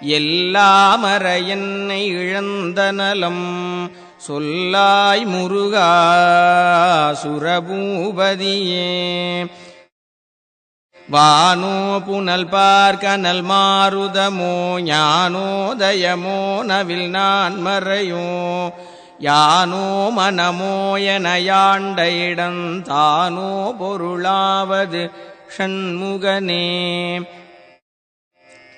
எல்லாமர என்னை இழந்த நலம். சொல்லாய் முருகா சுரபூபதியே. வானோ புனல் பார்க்கனல் மாறுதமோ ஞானோதயமோ நவில் நான் மறையோ. யானோ மனமோ என யாண்ட இடந்தானோ பொருளாவது ஷண்முகனே.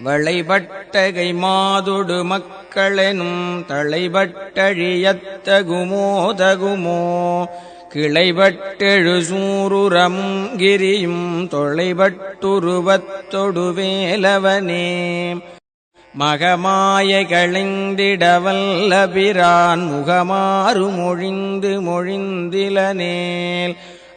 வளைபட்டகை மாதுடு மக்களெனும் தளைபட்டழியத்தகுமோதகுமோ கிளைபட்டெழு சூருரம் கிரியும் தொளைபட்டுருவத்தொடுவேலவனே மகமாய களைந்திடவல்ல பிரான் முகமாறு மொழிந்து மொழிந்திலனேல்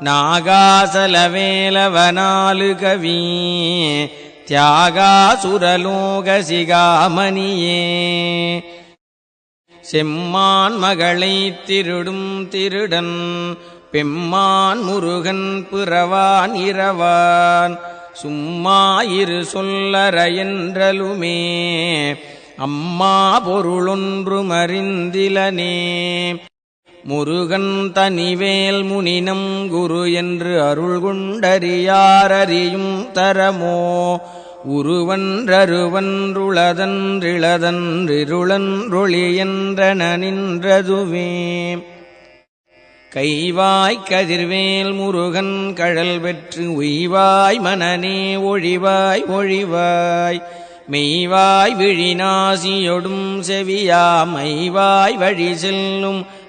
நாகாசலவேலவனாலு கவி தியாகாசுரலோக சிகாமணியே செம்மான் மகளை திருடும் திருடன் பெம்மான் முருகன் பிறவான் இரவான். சும்மா இரு சொல்லற என்றலுமே அம்மா பொருளொன்று மறிந்திலனே. முருகன் தனிவேல் முனினம் குரு என்று அருள் குண்டறியாரறியும் தரமோ. உருவன்றருவன்றுளதன்றிளதன்றிருளன்றொளி என்றன நின்றதுவே கைவாய் கதிர்வேல் முருகன் கழல் பெற்று உய்வாய் மனநே ஒழிவாய் ஒழிவாய். மெய்வாய் விழிநாசியொடும் செவியா மைவாய் வழி செல்லும்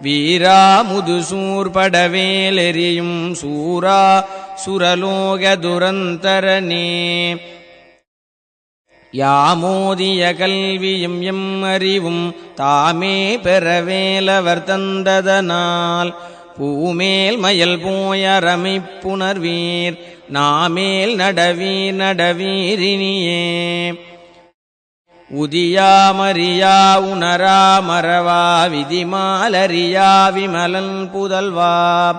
வீரா முதுசூர் சூரா சுரலோக துரந்தரனே யாமோதிய கல்வியும் எம் அறிவும் தாமே பெறவேலவர் தந்ததனால். பூமேல் மயல் போயரமைப்புணர்வீர் நாமேல் நடவீர் நடவீரினியே உதியாமறியா உணரா மறவா விதிமாலரியா விமலன் புதல்வா.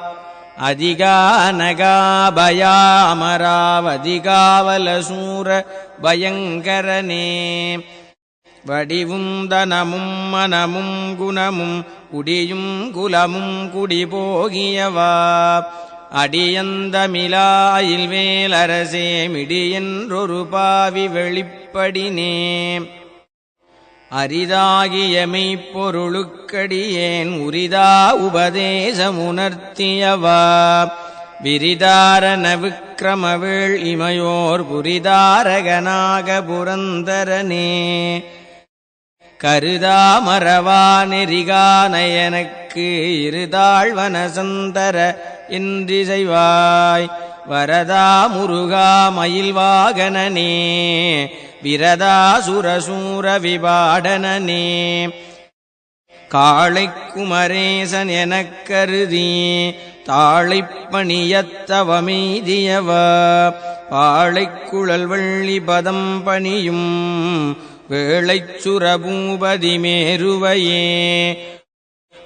அதிகானகாபயாமராவதிகாவலசூர பயங்கரனே. வடிவும் தனமும் மனமும் குணமும் குடியும் குலமும் குடிபோகியவா அடியந்தமிலாயில் வேலரசே மிடியென்றொரு பாவி வெளிப்படினே அரிதாகிய மெய்ப்பொருளுக்கடியேன் உரிதா உபதேசமுணர்த்தியவா. விரிதாரண விக்கிரமவேள் இமையோர் புரிதாரகனாக புரந்தரனே. கருதாமரவா நெறிகானயனக்கு இருதாழ்வன சந்தர என்றிசைவாய் வரதா முருகா மயில்வாகனனே விரதா சுரசூர விபாடனே காளை குமரேசன் எனக் கருதி தாழைப்பணியத்தவமீதியவ பாழைக்குழல் வள்ளி பதம் பணியும் வேளைச் சுரபூபதி மேருவையே.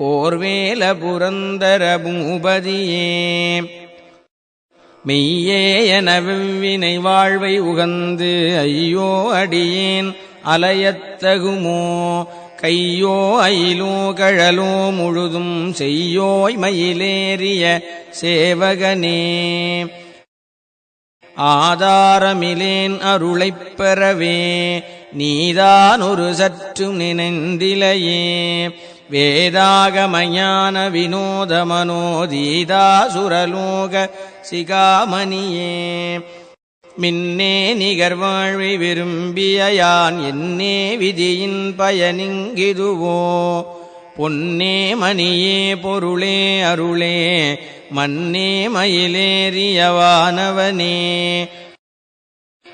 போர்வேல புரந்தர பூபதியே. மெய்யே என வெவ்வினை வாழ்வை உகந்து ஐயோ அடியேன் அலையத்தகுமோ? கையோ அயிலோ கழலோ முழுதும் செய்யோய் மயிலேறிய சேவகனே. ஆதாரமிலேன் அருளைப் பெறவே நீதான் ஒரு சற்று நினைந்திலையே. வேதாகமஞான வினோத சுரலோக சிகாமணியே. மின்னே நிகர்வாழ்வை விரும்பிய யான் என்னே விதியின் பயனிங்கிதுவோ. பொன்னே மணியே பொருளே அருளே மன்னே மயிலேறியவானவனே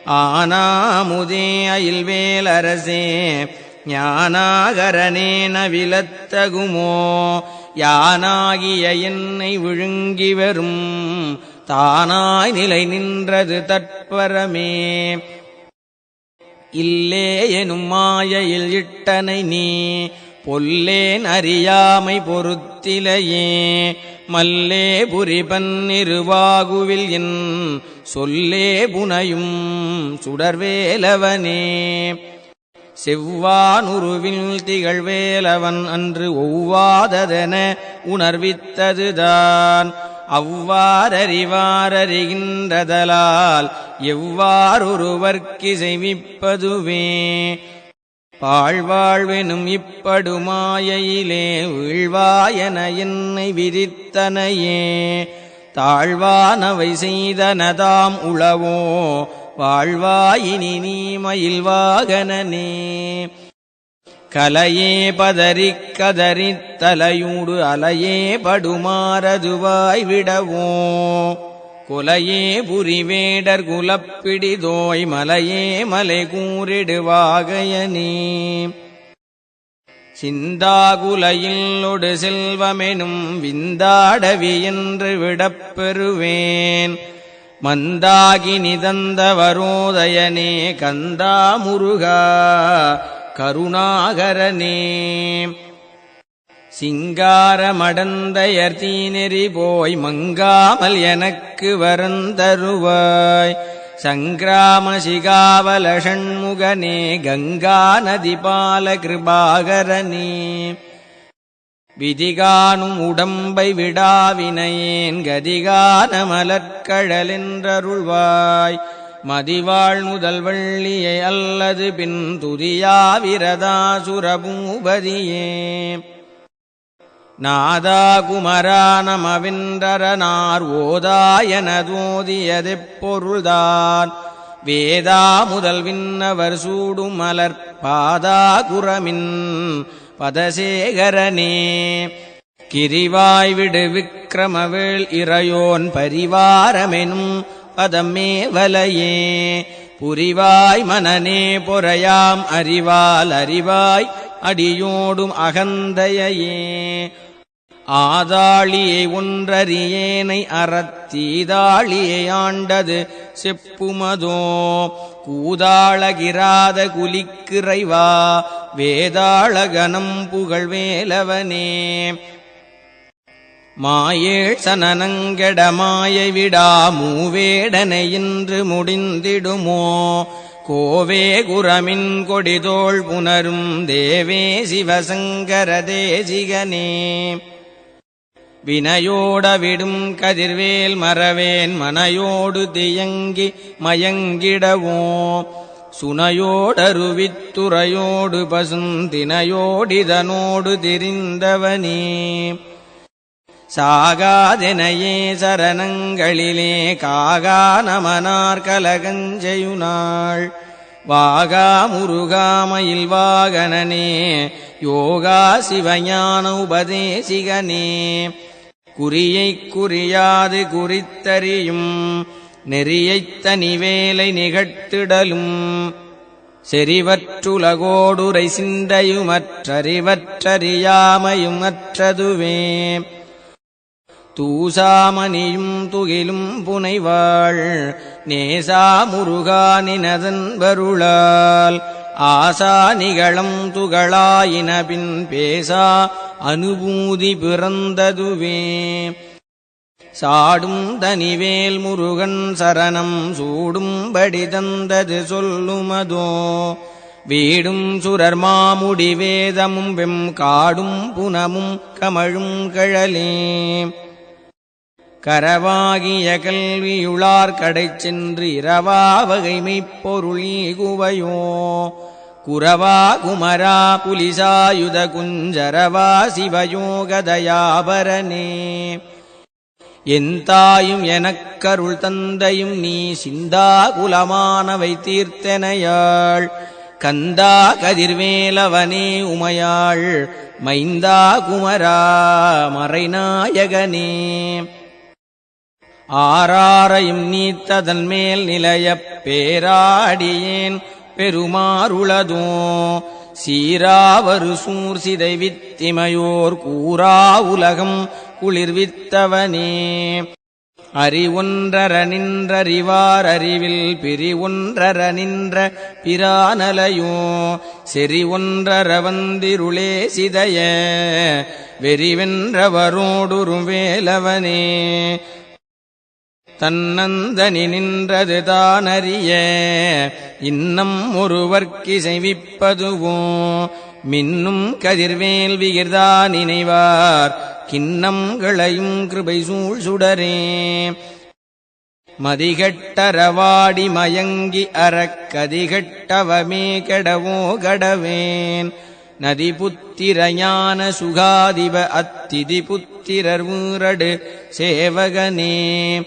ஆனாமுதே அயில்வேலரசே ஞானாகரனேன விலத்தகுமோ யானாகிய என்னை விழுங்கி வரும் தானாய் நிலை நின்றது தற்பரமே. இல்லே எனும் மாயையில் இட்டனை நீ பொல்லேன் அறியாமை பொறுத்திலையே மல்லே புரிபன் இருவாகுவில் என் சொல்லே புனையும் சுடர்வேலவனே. செவ்வானுருவில் திகழ்வேலவன் அன்று ஒவ்வாததென உணர்வித்ததுதான். அவ்வாறறிவாரறிகின்றதலால் எவ்வாறொருவர்க்கு செய்விப்பதுவே பாழ்வாழ்வெனும் இப்படுமாயையிலே வீழ்வாயன என்னை விதித்தனையே. தாழ்வானவை செய்தனதாம் உளவோ வாழ்வாயினி நீ மயில் மயில்வாகனனே கலையே பதறிக் கதறித் தலையூடு அலையே படுமாறதுவாய் விடவோ. குலையே புரிவேடர் குலப்பிடிதோய் மலையே மலை கூறிடுவாகையனே சிந்தாகுலையில்லொடு செல்வமெனும் விந்தாடவி என்று விடப்பெறுவேன். மந்தாகி நிதந்த வரோதயனே கந்தா முருகா கருணாகரனே. சிங்காரமடந்தையர் தீநெறி போய் மங்காமல் எனக்கு வரந்தருவாய். சங்கிராம சிகாவல ஷண்முகனே கங்கா நதிபால கிருபாகரனே. விதிகானும் உடம்பை விடாவினையேன் கதிகான மலர்கழலென்றருள்வாய் மதிவாழ் முதல் வள்ளியை அல்லது பின் துதியாவிரதாசுரபூபதியே நாதா குமரா நமவென்றரனார் ஓதாயனதோதியதெப் பொருள்தான். வேதா முதல் விண்ணவர் சூடும் மலர் பாதா குரமின். பதசேகரனே. கிரிவாய் விடு விக்கிரமவேள் இறையோன் பரிவாரமெனும் பதமே வலையே புரிவாய் மனநே பொறையாம் அறிவால் அறிவாய் அடியோடும் அகந்தையே ஆதாளியை ஒன்றறியேனை அறத்தீதாளியை ஆண்டது செப்புமதோ. கூதாளகிராத குலிக்கிறைவா வேதாளகனம் புகழ்வேலவனே. மாயேழ் சனனங்கெட மாயை விடா மூவேடனை முடிந்திடுமோ? கோவே குரமின் கொடிதோள் புனரும் தேவே சிவசங்கர தேசிகனே. வினையோடவிடும் கதிர்வேல் மறவேன் மனையோடு தியங்கி மயங்கிடவோ? சுனையோடருவித்துறையோடு பசுந்தினையோடிதனோடு தெரிந்தவனே. சாகாதெனையே சரணங்களிலே காகா நமனார் கலகஞ்செயுனாள் வாகா முருகாமயில் வாகனனே யோகா சிவஞான உபதேசிகனே. குறியைக் குறியாது குறித்தறியும் நெறியைத் தனிவேலை நிகழ்த்திடலும். செறிவற்றுலகோடுரை சிந்தையுமற்றறிவற்றறியாமையும் அற்றதுவே தூசாமணியும் துகிலும் புனைவாள். நேசா முருகானினதன்பருளால் ஆசா நிகழம் துகளாயினபின் பேசா அனுபூதி பிறந்ததுவே. சாடும் தனிவேல் முருகன் சரணம் சூடும்படி தந்தது சொல்லுமதோ. வீடும் சுரர் மாமுடி வேதமும் வெம் காடும் புனமும் கமழும் கழலே. கரவாகிய கல்வியுளார் கடை சென்று இரவா வகைமைப் பொருளீகுவையோ குரவா குமரா புலிசாயுத குஞ்சரவா சிவயோகதயாபரனே. எந்தாயும் எனக்கருள் தந்தையும் நீ சிந்தா குலமானவை தீர்த்தனையாள். கந்தா கதிர்வேலவனே உமையாள். மைந்தா குமரா மறைநாயகனே. ஆறாரையும் நீத்ததன் மேல் நிலையப் பேராடியேன் பெருமாறுளதோ. சீராவரு சூர் சிதை வித்திமையோர் கூறா உலகம் குளிர்வித்தவனே. அறிவொன்றர நின்றறிவார் அறிவில் பிரிவொன்றர நின்ற பிரானலையோ செறி வந்திருளே சிதைய வெறிவென்றவரோடுரும் வேலவனே. தன்னந்தனி நின்றது தானறிய இன்னம் ஒருவர்க்கிசைவிப்பதுவோ மின்னும் கதிர்வேல் விகிர்தா நினைவார். கிண்ணங்களையும் கிருபை சூழ் சுடரே. மதிகட்டரவாடி மயங்கி அறக்கதிகட்டவமே கெடவோ கடவேன். நதி புத்திரஞான சுகாதிப அத்திதி புத்திரர் ஊரடு சேவகனே.